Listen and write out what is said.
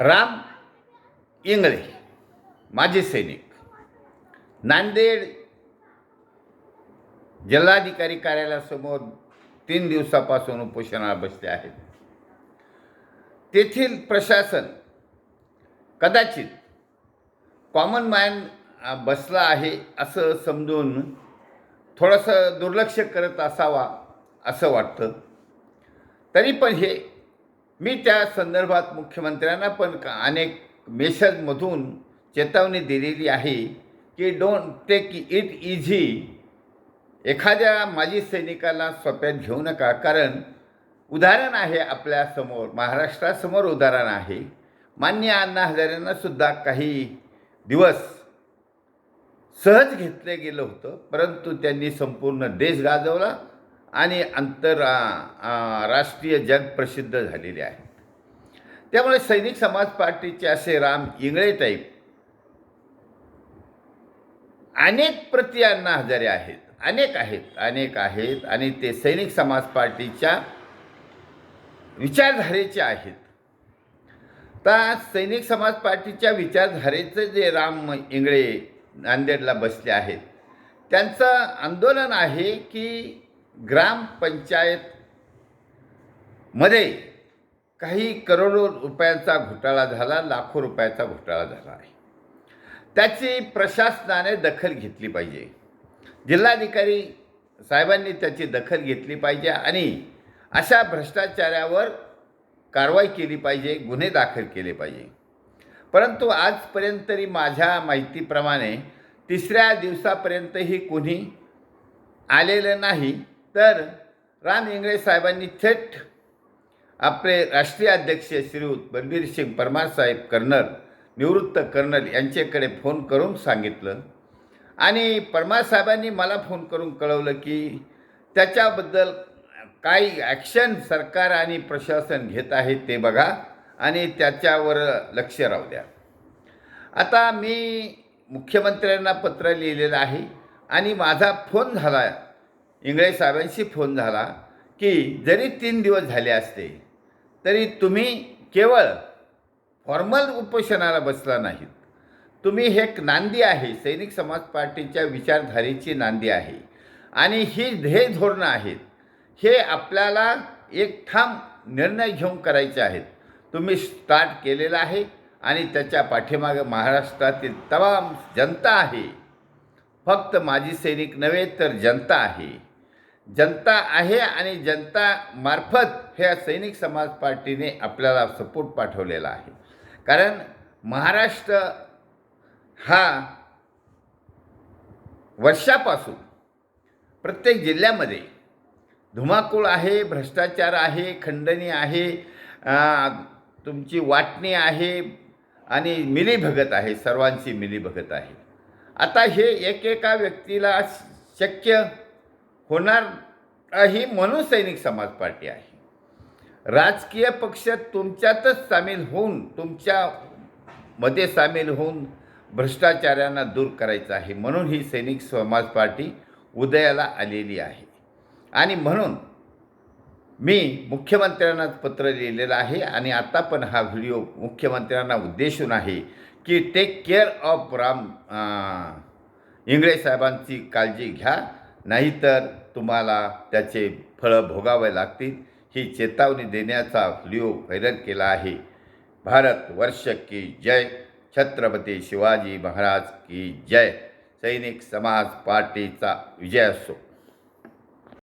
राम इंगळे माजी सैनिक. नांदेड जिल्हाधिकारी कार्यालयासमोर तीन दिवसापासून उपोषणाला बसले आहेत. तेथील प्रशासन कदाचित कॉमन मॅन बसला आहे असं समजून थोडंसं दुर्लक्ष करत असावा असं वाटतं. तरी पण हे मी त्या संदर्भात मुख्यमंत्र्यांना पण का अनेक मेसेजमधून चेतावणी दिलेली आहे की डोंट टेक इट इझी एखाद्या माजी सैनिकाला सोप्यात घेऊ नका. कारण उदाहरण आहे आपल्यासमोर महाराष्ट्रासमोर उदाहरण आहे. मान्य अण्णा हजारेंना सुद्धा काही दिवस सहज घेतलं गेलं होतं परंतु त्यांनी संपूर्ण देश गाजवला. आणि आंतर राष्ट्रीय जग प्रसिद्ध झालेले आहेत. त्यामुळे सैनिक समाज पार्टीचे असे राम इंगळे टाईप अनेक प्रति अण्णा हजारे आहेत अनेक आहेत अनेक आहेत आणि ते सैनिक समाज पार्टीच्या विचारधारेचे आहेत. तर सैनिक समाज पार्टीच्या विचारधारेचं जे राम इंगळे नांदेडला बसले आहेत त्यांचं आंदोलन आहे की ग्रामपंचायतमध्ये काही करोडो रुपयांचा घोटाळा झाला लाखो रुपयाचा घोटाळा झाला आहे. त्याची प्रशासनाने दखल घेतली पाहिजे. जिल्हाधिकारी साहेबांनी त्याची दखल घेतली पाहिजे आणि अशा भ्रष्टाचारावर कारवाई केली पाहिजे गुन्हे दाखल केले पाहिजे. परंतु आजपर्यंत तरी माझ्या माहितीप्रमाणे तिसऱ्या दिवसापर्यंतही कोणी आलेलं नाही. तर राम इंगळे साहेबांनी थेट आपले राष्ट्रीय अध्यक्ष श्रीयुत बलबीर सिंग परमार साहेब कर्नल निवृत्त कर्नल यांच्याकडे फोन करून सांगितलं. आणि परमार साहेबांनी मला फोन करून कळवलं की त्याच्याबद्दल काही ॲक्शन सरकार आणि प्रशासन घेत आहे ते बघा आणि त्याच्यावर लक्ष राहू द्या. आता मी मुख्यमंत्र्यांना पत्र लिहिलेलं आहे आणि माझा फोन झाला इंगळे साहेबांशी फोन झाला की जरी तीन दिवस झाले असते तरी तुम्ही केवळ फॉर्मल उपोषणाला बसला नाहीत. तुम्ही हे एक नांदी आहे सैनिक समाज पार्टीच्या विचारधारेची नांदी आहे. आणि ही ध्येय धोरणं आहेत. हे आपल्याला एक ठाम निर्णय घेऊन करायचे आहेत. तुम्ही स्टार्ट केलेलं आहे आणि त्याच्या पाठीमागे महाराष्ट्रातील तमाम जनता आहे. फक्त माजी सैनिक नव्हे तर जनता आहे. जनता आहे आणि जनता मार्फत ह्या सैनिक समाज पार्टीने आपल्याला सपोर्ट पाठवलेला आहे. कारण महाराष्ट्र हा वर्षापासून प्रत्येक जिल्ह्यामध्ये धुमाकूळ आहे भ्रष्टाचार आहे खंडणी आहे तुमची वाटणी आहे आणि मिलीभगत आहे सर्वांची मिलीभगत आहे. आता हे एकेका व्यक्तीला शक्य होणार ही म्हणून सैनिक समाज पार्टी आहे. राजकीय पक्ष तुमच्यातच सामील होऊन तुमच्यामध्ये सामील होऊन भ्रष्टाचारांना दूर करायचं आहे म्हणून ही सैनिक समाज पार्टी उदयाला आलेली आहे. आणि म्हणून मी मुख्यमंत्र्यांनाच पत्र लिहिलेलं आहे आणि आता पण हा व्हिडिओ मुख्यमंत्र्यांना उद्देशून आहे की take care of Ram Ingale साहेबांची काळजी घ्या. नाहीतर तुम्हाला त्याचे फळं भोगावे लागतील. ही चेतावणी देण्याचा व्हिडिओ व्हायरल केला आहे. भारत वर्ष की जय. छत्रपती शिवाजी महाराज की जय. सैनिक समाज पार्टीचा विजय असो.